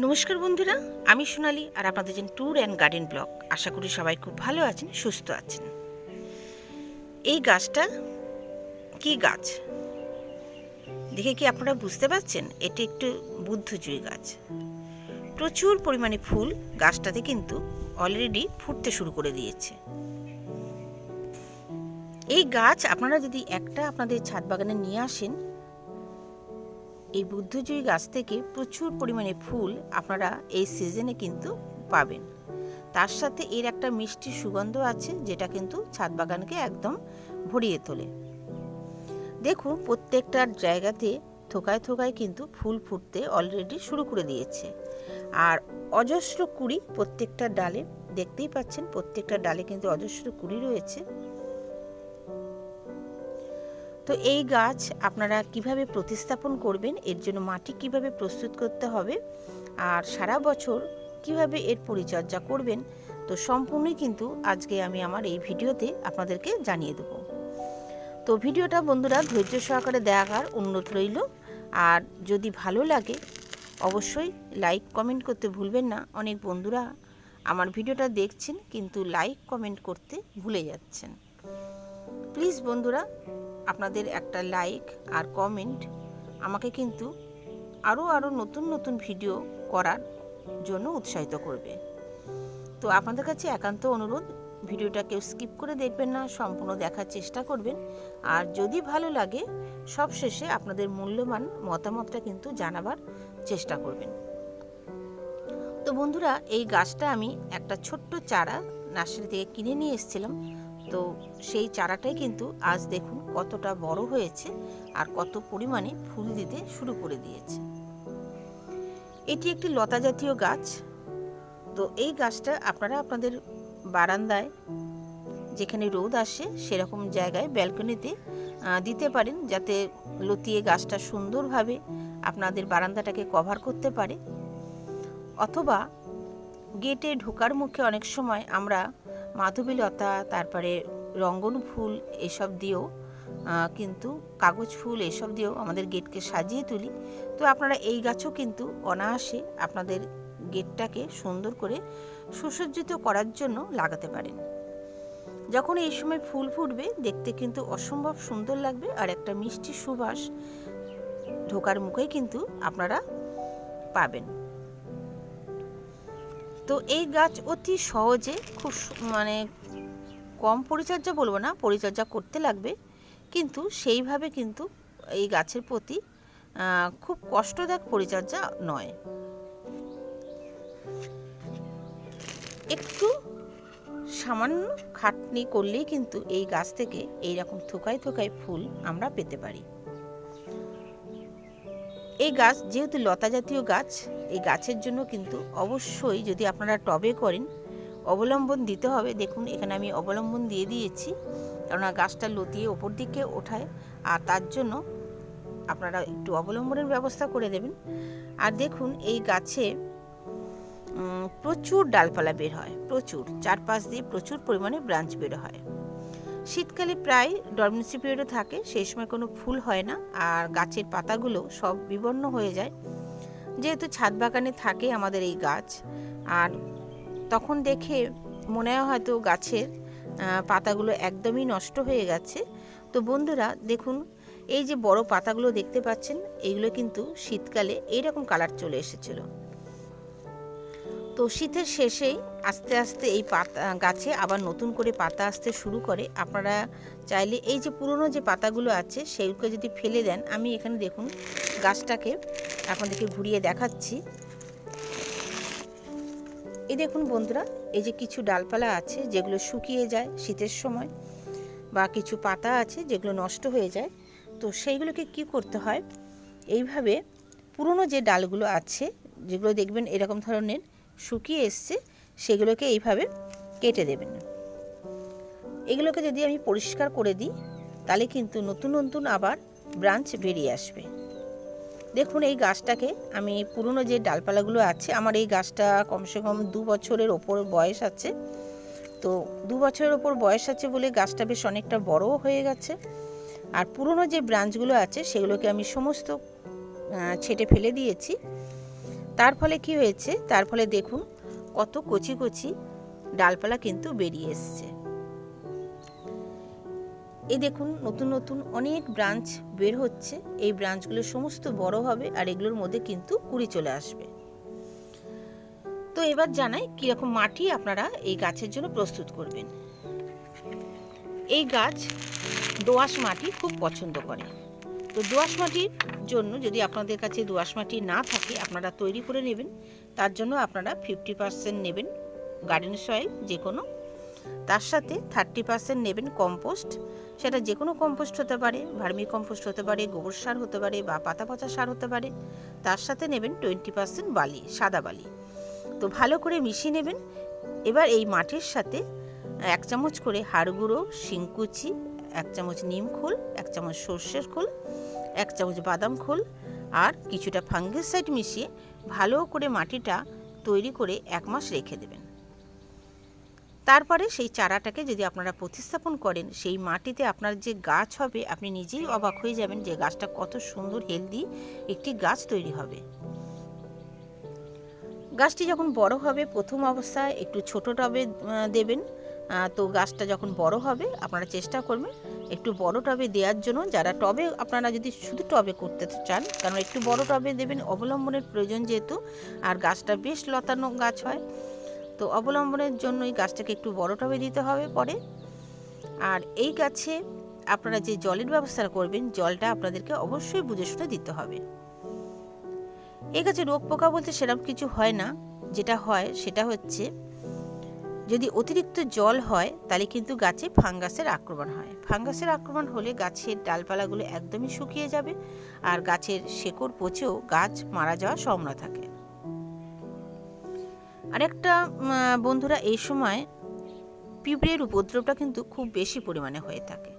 নমস্কার বন্ধুরা, আমি সোনালি আর আপনাদের যে ট্যুর অ্যান্ড গার্ডেন ব্লগ, আশা করি সবাই খুব ভালো আছেন, সুস্থ আছেন। এই গাছটা কি গাছ? দেখে কি আপনারা বুঝতে পারছেন? এটি একটু বুদ্ধজয়ী গাছ। প্রচুর পরিমাণে ফুল গাছটাতে কিন্তু অলরেডি ফুটতে শুরু করে দিয়েছে। এই গাছ আপনারা যদি একটা আপনাদের ছাদ বাগানে নিয়ে আসেন এই বুদ্ধজয়ী গাছ থেকে প্রচুর পরিমাণে ফুল আপনারা এই সিজনে কিন্তু পাবেন। তার সাথে এর একটা মিষ্টি সুগন্ধ আছে, যেটা কিন্তু ছাদ বাগানকে একদম ভরিয়ে তোলে। দেখুন প্রত্যেকটা জায়গাতে থোকায় থোকায় কিন্তু ফুল ফুটতে অলরেডি শুরু করে দিয়েছে। আর অজস্র কুড়ি প্রত্যেকটা ডালে, দেখতেই পাচ্ছেন, প্রত্যেকটা ডালে কিন্তু অজস্র কুড়ি রয়েছে। তো এই গাছ আপনারা কীভাবে প্রতিস্থাপন করবেন? এর জন্য মাটি কীভাবে প্রস্তুত করতে হবে? আর সারা বছর কীভাবে এর পরিচর্যা করবেন? তো সম্পূর্ণই কিন্তু আজকে আমি আমার এই ভিডিওতে আপনাদেরকে জানিয়ে দেবো। তো ভিডিওটা বন্ধুরা ধৈর্য সহকারে দেখার অনুরোধ রইল। আর যদি ভালো লাগে, অবশ্যই লাইক, কমেন্ট করতে ভুলবেন না। অনেক বন্ধুরা আমার ভিডিওটা দেখছেন, কিন্তু লাইক, কমেন্ট করতে ভুলে যাচ্ছেন। প্লিজ বন্ধুরা আপনাদের একটা লাইক আর কমেন্ট আমাকে কিন্তু আরও আরও নতুন নতুন ভিডিও করার জন্য উৎসাহিত করবে। তো আপনাদের কাছে একান্ত অনুরোধ, ভিডিওটা কেউ স্কিপ করে দেখবেন না, সম্পূর্ণ দেখার চেষ্টা করবেন। আর যদি ভালো লাগে সব শেষে আপনাদের মূল্যবান মতামতটা কিন্তু জানাবার চেষ্টা করবেন। তো বন্ধুরা, এই গাছটা আমি একটা ছোট্ট চারা নার্সারি থেকে কিনে নিয়ে এসেছিলাম। তো সেই চারাটাই কিন্তু আজ দেখুন কতটা বড় হয়েছে আর কত পরিমাণে ফুল দিতে শুরু করে দিয়েছে। এটি একটি লতা জাতীয় গাছ। তো এই গাছটা আপনারা আপনাদের বারান্দায় যেখানে রোদ আসে সেরকম জায়গায় ব্যালকনিতে দিতে পারেন যাতে লতিয়ে গাছটা সুন্দরভাবে আপনাদের বারান্দাটাকে কভার করতে পারে। অথবা গেটে ঢোকার মুখে অনেক সময় আমরা মাধবীলতা, তারপরে রঙ্গন ফুল এসব দিয়েও কিন্তু কাগজ ফুল এসব দিয়েও আমাদের গেটকে সাজিয়ে তুলি। তো আপনারা এই গাছও কিন্তু অনায়াসে আপনাদের গেটটাকে সুন্দর করে সুসজ্জিত করার জন্য লাগাতে পারেন। যখন এই সময় ফুল ফুটবে, দেখতে কিন্তু অসম্ভব সুন্দর লাগবে আর একটা মিষ্টি সুবাস ঢোকার মুখেই কিন্তু আপনারা পাবেন। তো এই গাছ অতি সহজে খুব মানে কম পরিচর্যা বলব না, পরিচর্যা করতে লাগবে। কিন্তু সেইভাবে কিন্তু এই গাছের প্রতি খুব কষ্টদায়ক পরিচর্যা নয়। একটু সামান্য খাটনি করলেই কিন্তু এই গাছ থেকে এই রকম থোকায় থোকায় ফুল আমরা পেতে পারি। এই গাছ, যেহেতু লতা জাতীয় গাছ, এই গাছের জন্য কিন্তু অবশ্যই যদি আপনারা টবে করেন, অবলম্বন দিতে হবে। দেখুন, এখানে আমি অবলম্বন দিয়ে দিয়েছি। কেননা গাছটা লতিয়ে ওপর দিকে ওঠায়, আর তার জন্য আপনারা একটু অবলম্বনের ব্যবস্থা করে দেবেন। আর দেখুন, এই গাছে প্রচুর ডালপালা বের হয়, প্রচুর। চারপাশ দিয়ে প্রচুর পরিমাণে ব্রাঞ্চ বের হয়। শীতকালে প্রায় ডরমেন্সি পিরিয়ডে থাকে, সেই সময় কোনো ফুল হয় না আর গাছের পাতাগুলো সব বিবর্ণ হয়ে যায়। যেহেতু ছাদ বাগানে থাকে আমাদের এই গাছ, আর তখন দেখে মনে হয় হয়তো গাছের পাতাগুলো একদমই নষ্ট হয়ে গেছে। তো বন্ধুরা, দেখুন, এই যে বড় পাতাগুলো দেখতে পাচ্ছেন এইগুলো কিন্তু শীতকালে এইরকম কালার চলে এসেছিল। তো শীতের শেষেই আস্তে আস্তে এই পাতা, গাছে আবার নতুন করে পাতা আসতে শুরু করে। আপনারা চাইলে এই যে পুরনো যে পাতাগুলো আছে সেইগুলো যদি ফেলে দেন, আমি এখানে দেখুন গাছটাকে আপনাদেরকে ঘুরিয়ে দেখাচ্ছি। এই দেখুন বন্ধুরা, এই যে কিছু ডালপালা আছে, যেগুলো শুকিয়ে যায় শীতের সময়, বা কিছু পাতা আছে যেগুলো নষ্ট হয়ে যায়। তো সেইগুলোকে কি করতে হয়? এইভাবে পুরনো যে ডালগুলো আছে, যেগুলো দেখবেন এরকম ধরনের শুকিয়ে এসছে, সেগুলোকে এইভাবে কেটে দেবেন। এগুলোকে যদি আমি পরিষ্কার করে দিই, তাহলে কিন্তু নতুন নতুন আবার ব্রাঞ্চ বেরিয়ে আসবে। দেখুন, এই গাছটাকে আমি, পুরনো যে ডালপালাগুলো আছে, আমার এই গাছটা কমসে কম দু বছরের ওপর বয়স আছে। তো দু বছরের ওপর বয়স আছে বলে গাছটা বেশ অনেকটা বড়ও হয়ে গেছে। আর পুরনো যে ব্রাঞ্চগুলো আছে, সেগুলোকে আমি সমস্ত ছেটে ফেলে দিয়েছি। তার ফলে কি হয়েছে? তার ফলে দেখুন, কত কচি কচি ডালপালা কিন্তু বেরিয়ে এসছে। এই দেখুন, নতুন নতুন অনেক ব্রাঞ্চ বের হচ্ছে। এই ব্রাঞ্চগুলো সমস্ত বড় হবে আর এগুলোর মধ্যে কিন্তু কুড়ি চলে আসবে। তো এবার জানাই কীরকম মাটি আপনারা এই গাছের জন্য প্রস্তুত করবেন। এই গাছ দোআঁশ মাটি খুব পছন্দ করে। তো দোআঁশ মাটির জন্য যদি আপনাদের কাছে দোআঁশ মাটি না থাকে, আপনারা তৈরি করে নেবেন। তার জন্য আপনারা ফিফটি পার্সেন্ট নেবেন গার্ডেন সয়েল যে কোনো তার সাথে থার্টি পার্সেন্ট নেবেন কম্পোস্ট সেটা যে কোনো কম্পোস্ট হতে পারে, ভার্মি কম্পোস্ট হতে পারে, গোবর সার হতে পারে বা পাতা পচা সার হতে পারে। তার সাথে নেবেন টোয়েন্টি পার্সেন্ট বালি, সাদা বালি। তো ভালো করে মিশিয়ে নেবেন। এবার এই মাটির সাথে এক চামচ করে হাড় গুঁড়ো, শিংকুচি, এক চামচ নিম খোল, এক চামচ সর্ষের খোল এক চামচ বাদাম খোল আর কিছুটা ফাঙ্গিসাইড মিশিয়ে ভালো করে মাটিটা তৈরি করে এক মাস রেখে দেবেন। তারপরে সেই চারাটাকে যদি আপনারা প্রতিস্থাপন করেন, সেই মাটিতে আপনার যে গাছ হবে, আপনি নিজেই অবাক হয়ে যাবেন যে গাছটা কত সুন্দর হেলদি একটি গাছ তৈরি হবে। গাছটি যখন বড় হবে, প্রথম অবস্থায় একটু ছোট টবে দেবেন। তো গাছটা যখন বড় হবে, আপনারা চেষ্টা করবেন একটু বড় টবে দেওয়ার জন্য। যারা টবে, আপনারা যদি শুধু টবে করতে চান, কারণ একটু বড় টবে দেবেন অবলম্বনের প্রয়োজন যেহেতু, আর গাছটা বেশ লতানো গাছ হয়, তো অবলম্বনের জন্য এই গাছটাকে একটু বড় টবে দিতে হবে পরে। আর এই গাছে আপনারা যে জলের ব্যবস্থা করবেন, জলটা আপনাদেরকে অবশ্যই বুঝে শুনে দিতে হবে। এই গাছে রোগ পোকা বলতে সেরকম কিছু হয় না। যেটা হয়, সেটা হচ্ছে যদি অতিরিক্ত জল হয়, তাহলে কিন্তু গাছে ফাঙ্গাসের আক্রমণ হয়। ফাঙ্গাসের আক্রমণ হলে গাছের ডালপালাগুলো একদমই শুকিয়ে যাবে আর গাছের শেকড় পচেও গাছ মারা যাওয়ার সম্ভাবনা থাকে। আরেকটা বন্ধুরা, এই সময় পিঁপড়ের উপদ্রবটা কিন্তু খুব বেশি পরিমাণে হয়ে থাকে।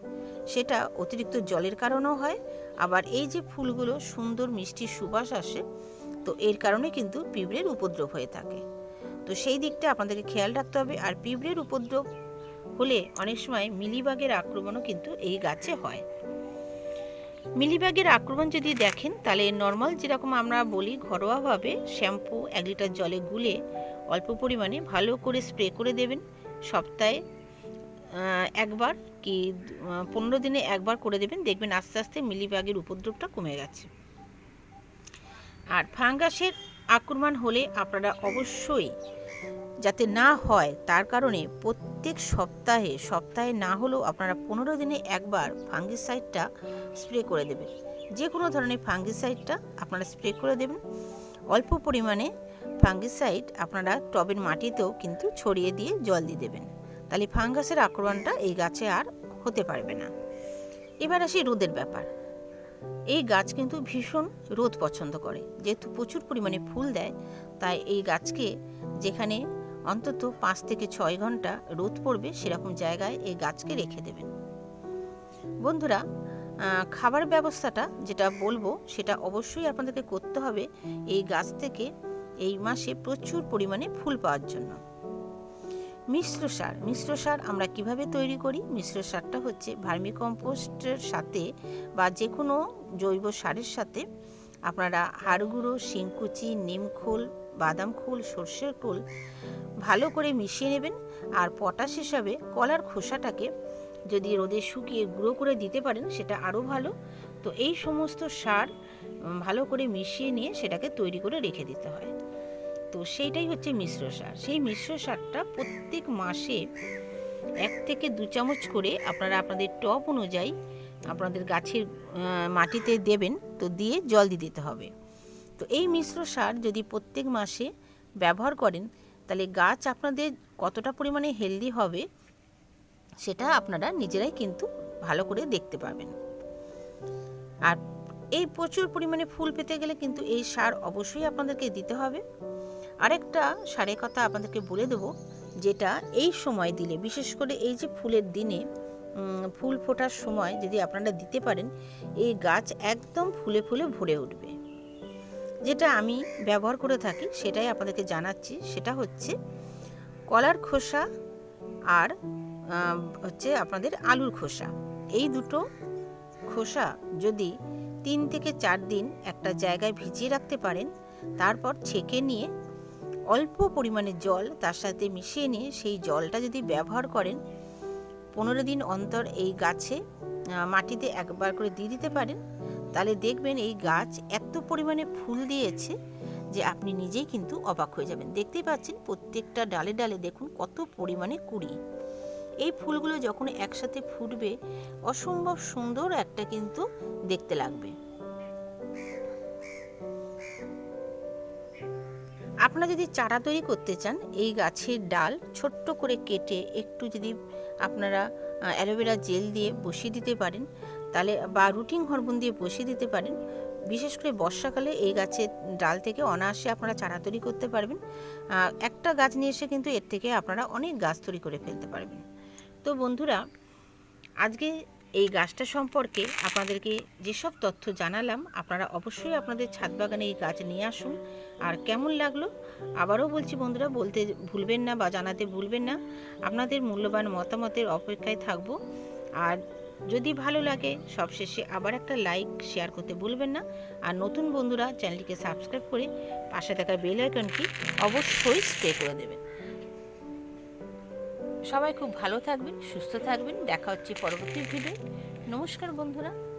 সেটা অতিরিক্ত জলের কারণেও হয়, আবার এই যে ফুলগুলো সুন্দর মিষ্টি সুবাস আসে, তো এর কারণে কিন্তু পিঁপড়ের উপদ্রব হয়ে থাকে। তো সেই দিকটা আপনাদেরকে খেয়াল রাখতে হবে। আর পিঁপড়ের উপদ্রব হলে অনেক সময় মিলিবাগের আক্রমণও কিন্তু এই গাছে হয়। মিলিবাগের আক্রমণ যদি দেখেন, তাহলে নর্মাল যেরকম আমরা বলি ঘরোয়াভাবে শ্যাম্পু, এক লিটার জলে গুলে অল্প পরিমাণে ভালো করে স্প্রে করে দেবেন। সপ্তাহে একবার কি পনেরো দিনে একবার করে দেবেন। দেখবেন আস্তে আস্তে মিলিবাগের উপদ্রবটা কমে গেছে। আর ফাঙ্গাসের আক্রমণ হলে আপনারা অবশ্যই যাতে না হয়, তার কারণে প্রত্যেক সপ্তাহে সপ্তাহে না হলেও আপনারা পনেরো দিনে একবার ফাঙ্গিসাইডটা স্প্রে করে দেবেন। যে কোনো ধরনের ফাঙ্গিসাইডটা আপনারা স্প্রে করে দেবেন। অল্প পরিমাণে ফাঙ্গিসাইড আপনারা টবের মাটিতেও কিন্তু ছড়িয়ে দিয়ে জল দিয়ে দেবেন। তাহলে ফাঙ্গাসের আক্রমণটা এই গাছে আর হতে পারবে না। এবার আসি রোদের ব্যাপার। এই গাছ কিন্তু ভীষণ রোদ পছন্দ করে। যেহেতু প্রচুর পরিমাণে ফুল দেয়, তাই এই গাছকে যেখানে অন্তত পাঁচ থেকে ছয় ঘণ্টা রোদ পড়বে সেরকম জায়গায় এই গাছকে রেখে দেবেন। বন্ধুরা খাবার ব্যবস্থাটা যেটা বলব সেটা অবশ্যই আপনাদেরকে করতে হবে এই গাছ থেকে এই মাসে প্রচুর পরিমাণে ফুল পাওয়ার জন্য। মিশ্র সার মিশ্র সার আমরা কীভাবে তৈরি করি? মিশ্র সারটা হচ্ছে ভার্মি কম্পোস্টের সাথে বা যে কোনো জৈব সারের সাথে আপনারা হাড়গুঁড়ো, শিংকুচি নিমখোল বাদাম খোল, সর্ষের খোল ভালো করে মিশিয়ে নেবেন আর পটাশ হিসাবে কলার খোসাটাকে যদি রোদে শুকিয়ে গুঁড়ো করে দিতে পারেন সেটা আরও ভালো। তো এই সমস্ত সার ভালো করে মিশিয়ে নিয়ে সেটাকে তৈরি করে রেখে দিতে হয়। তো সেইটাই হচ্ছে মিশ্র সার। সেই মিশ্র সারটা প্রত্যেক মাসে এক থেকে দু চামচ করে আপনারা আপনাদের টপ অনুযায়ী আপনাদের গাছের মাটিতে দেবেন তো দিয়ে জল দিয়ে দিতে হবে। তো এই মিশ্র সার যদি প্রত্যেক মাসে ব্যবহার করেন তাহলে গাছ আপনাদের কতটা পরিমাণে হেলদি হবে, সেটা আপনারা নিজেরাই কিন্তু ভালো করে দেখতে পাবেন। আর এই প্রচুর পরিমাণে ফুল পেতে গেলে কিন্তু এই সার অবশ্যই আপনাদেরকে দিতে হবে। আরেকটা সারের কথা আপনাদেরকে বলে দেবো, যেটা এই সময় দিলে, বিশেষ করে এই যে ফুলের দিনে ফুল ফোটার সময় যদি আপনারা দিতে পারেন, এই গাছ একদম ফুলে ফুলে ভরে উঠবে। যেটা আমি ব্যবহার করে থাকি সেটাই আপনাদেরকে জানাচ্ছি, সেটা হচ্ছে কলার খোসা আর হচ্ছে আপনাদের আলুর খোসা। এই দুটো খোসা যদি তিন থেকে চার দিন একটা জায়গায় ভিজিয়ে রাখতে পারেন, তারপর ছেঁকে নিয়ে অল্প পরিমাণে জল তার সাথে মিশিয়ে নিয়ে সেই জলটা যদি ব্যবহার করেন, পনেরো দিন অন্তর এই গাছে মাটিতে একবার করে দিয়ে দিতে পারেন। তাহলে দেখবেন এই গাছ এত পরিমাণে ফুল দিয়েছে যে আপনি নিজেই কিন্তু অবাক হয়ে যাবেন। দেখতেই পাচ্ছেন প্রত্যেকটা ডালে ডালে দেখুন কত পরিমাণে কুড়ি। এই ফুলগুলো যখন একসাথে ফুটবে, অসম্ভব সুন্দর একটা কিন্তু দেখতে লাগবে। আপনারা যদি চারা তৈরি করতে চান, এই গাছের ডাল ছোট্ট করে কেটে একটু যদি আপনারা অ্যালোভেরা জেল দিয়ে বসিয়ে দিতে পারেন তাহলে বা রুটিন হরমোন দিয়ে বসিয়ে দিতে পারেন। বিশেষ করে বর্ষাকালে এই গাছের ডাল থেকে অনায়াসে আপনারা চারা তৈরি করতে পারবেন। একটা গাছ নিয়ে এসে কিন্তু এর থেকে আপনারা অনেক গাছ তৈরি করে ফেলতে পারবেন। তো বন্ধুরা, আজকে এই গাছটা সম্পর্কে আপনাদেরকে যেসব তথ্য জানালাম, আপনারা অবশ্যই আপনাদের ছাদ বাগানে এই গাছ নিয়ে আসুন। আর কেমন লাগল, আবারও বলছি বন্ধুরা, বলতে ভুলবেন না বা জানাতে ভুলবেন না। আপনাদের মূল্যবান মতামতের অপেক্ষায় থাকব। আর যদি ভালো লাগে, সবশেষে আবার একটা লাইক শেয়ার করতে ভুলবেন না। আর নতুন বন্ধুরা চ্যানেলটিকে সাবস্ক্রাইব করে পাশে থাকা বেল আইকনটি অবশ্যই স্প্রে করে দেবেন। সবাই খুব ভালো থাকবেন, সুস্থ থাকবেন। দেখা হচ্ছে পরবর্তী ভিডিও নমস্কার বন্ধুরা।